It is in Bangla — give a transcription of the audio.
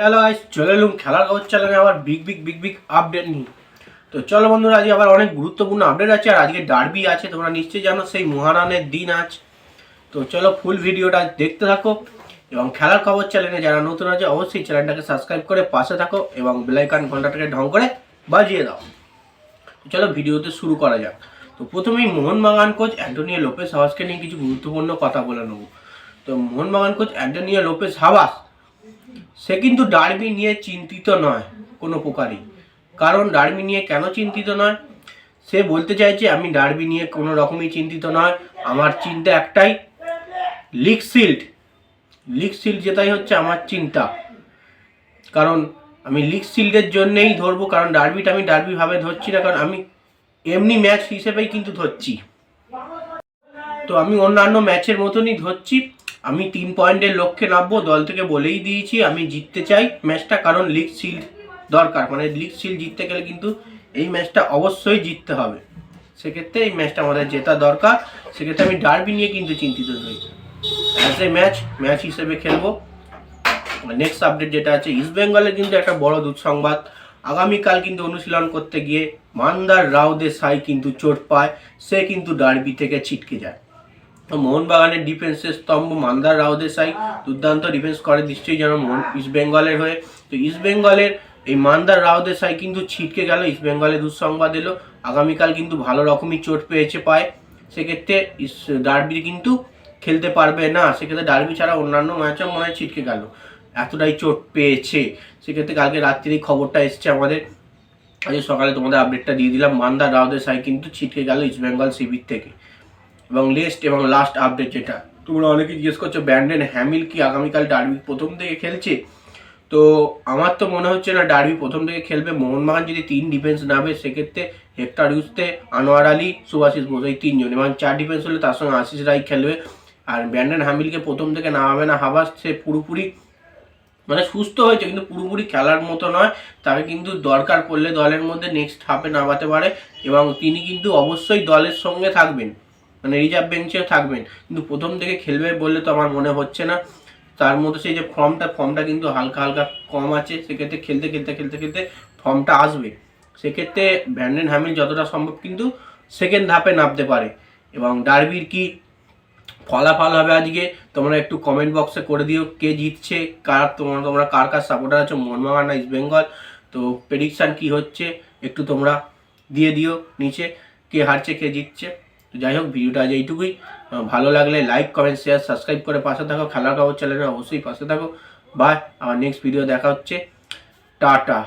হ্যালো গাইস চলে এলুম খেলার খবর চ্যানেলে আবার big big big big update নিয়ে। তো চলো বন্ধুরা, আজকে আবার অনেক গুরুত্বপূর্ণ আপডেট আছে, আর আজকে ডার্বি আছে, তোমরা নিশ্চয়ই জানো, সেই মহারানের দিন আছে তো চলো ফুল ভিডিওটা দেখতে থাকো, এবং খেলার খবর চ্যানেলে যারা নতুন আছে, অবশ্যই চ্যানেলটাকে সাবস্ক্রাইব করে পাশে থাকো, এবং বেলাইকান ঘন্টাটাকে ঢং করে বাজিয়ে দাও। চলো ভিডিওতে শুরু করা যাক। তো প্রথমেই মোহনবাগান কোচ অ্যান্টোনিও লোপেস হাওয়াসকে নিয়ে কিছু গুরুত্বপূর্ণ কথা বলে নেব। তো Mohun Bagan coach Antonio Lopez Habas সে কিন্তু ডার্বি নিয়ে চিন্তিত নয়, কোনো প্রকারই কারণ ডার্বি নিয়ে কেন চিন্তিত নয়? সে বলতে চাইছে, আমি ডার্বি নিয়ে কোনো রকমই চিন্তিত নয়, আমার চিন্তা একটাই লিগ শিল্ড লিগ শিল্ড যেটাই হচ্ছে আমার চিন্তা। কারণ আমি লিগ শিল্ডের জন্যেই ধরবো, কারণ ডার্বিটা আমি ডার্বি ভাবে ধরছি না, কারণ আমি এমনি ম্যাচ হিসেবেই কিন্তু ধরছি। তো আমি অন্যান্য ম্যাচের মতনই ধরছি। আমি তিন পয়েন্টের লক্ষ্যে নামবো, দল থেকে বলেই দিয়েছি, আমি জিততে চাই। ম্যাচটা কারণ লিগ শিল্ড দরকার মানে লিগ শিল্ড জিততে গেলে কিন্তু এই ম্যাচটা অবশ্যই জিততে হবে। সেক্ষেত্রে এই ম্যাচটা আমাদের জেতা দরকার, সেক্ষেত্রে আমি ডার্বি নিয়ে কিন্তু চিন্তিত নই এ ম্যাচ ম্যাচ হিসেবে খেলব। নেক্সট আপডেট যেটা আছে ইস্ট বেঙ্গলের কিন্তু একটা বড় দুঃসংবাদ। আগামীকাল কিন্তু অনুশীলন করতে গিয়ে মান্দার রাউদের সাই কিন্তু চোট পায়, সে কিন্তু ডার্বি থেকে ছিটকে যায়। মোহনবাগানের ডিফেন্সের স্তম্ভ মান্দার রাউদে সাই দুর্দান্ত ডিফেন্স করে নিশ্চয়ই যেন মোহন ইস্ট বেঙ্গলের হয়ে। তো ইস্ট বেঙ্গলের এই মান্দার রাউদে সাই কিন্তু ছিটকে গেল ইস্ট বেঙ্গলে দুঃসংবাদ এলো। আগামীকাল কিন্তু ভালো রকমই চোট পেয়েছে পায়। সেক্ষেত্রে ইস- ডার্বি কিন্তু খেলতে পারবে না। সেক্ষেত্রে ডার্বি ছাড়া অন্যান্য ম্যাচও মনে হয় ছিটকে গেল। এতটাই চোট পেয়েছে। সেক্ষেত্রে কালকে রাত্রির খবরটা এসছে আমাদের। আজকে সকালে তোমাদের আপডেটটা দিয়ে দিলাম। মান্দার রাউদের সাই কিন্তু ছিটকে গেল ইস্ট বেঙ্গল শিবির থেকে। এবং লেস্ট এবং লাস্ট আপডেট যেটা। তোমরা অনেকে জিজ্ঞেস করছ ব্যান্ডেন হ্যামিল কি আগামীকাল ডার্বি প্রথম থেকে খেলছে? তো আমার তো মনে হচ্ছে না ডার্বি প্রথম থেকে খেলবে। মোহনবাগান যদি তিন ডিফেন্স নামে সেক্ষেত্রে হেক্টর ইউসতে আনোয়ার আলী, সুভাষিস বোস এই তিনজন। এবং চার ডিফেন্স হলে তার সঙ্গে আশিস রায় খেলবে। আর ব্যান্ডেন হ্যামিলকে প্রথম থেকে নামাবে না হাবাস সে পুরোপুরি মানে সুস্থ হয়েছে, কিন্তু পুরোপুরি খেলার মতো নয়। তাকে কিন্তু দরকার পড়লে দলের মধ্যে নেক্সট হাফে নামাতে পারে। এবং তিনি কিন্তু অবশ্যই দলের সঙ্গে থাকবেন। মানে রিজার্ভ বেঞ্চেও থাকবেন। কিন্তু প্রথম থেকে খেলবে বললে তো আমার মনে হচ্ছে না। তার মধ্যে সেই যে ফর্মটা ফর্মটা কিন্তু হালকা হালকা কম আছে। সেক্ষেত্রে খেলতে খেলতে খেলতে খেলতে ফর্মটা আসবে। সেক্ষেত্রে ভ্যান্ডেন হ্যামিল যতটা সম্ভব কিন্তু সেকেন্ড ধাপে নামতে পারে। এবং ডার্বির কি ফলাফল হবে আজকে, তোমরা একটু কমেন্ট বক্সে করে দিও, কে জিতছে, কার, তোমরা তোমরা কার কার সাপোর্টার আছো? মোহনবাগান না ইস্ট বেঙ্গল তো প্রেডিকশান কি হচ্ছে, একটু তোমরা দিয়ে দিও নিচে, কে হারছে, কে জিতছে। তো যাই হোক, ভিডিওটা আজ এইটুকুই। ভালো লাগলে লাইক কমেন্ট শেয়ার সাবস্ক্রাইব করে পাশে থাকো। খেলার খবর চ্যানেলে অবশ্যই পাশে থাকো। বাই আমার নেক্সট ভিডিও দেখা হচ্ছে। টাটা।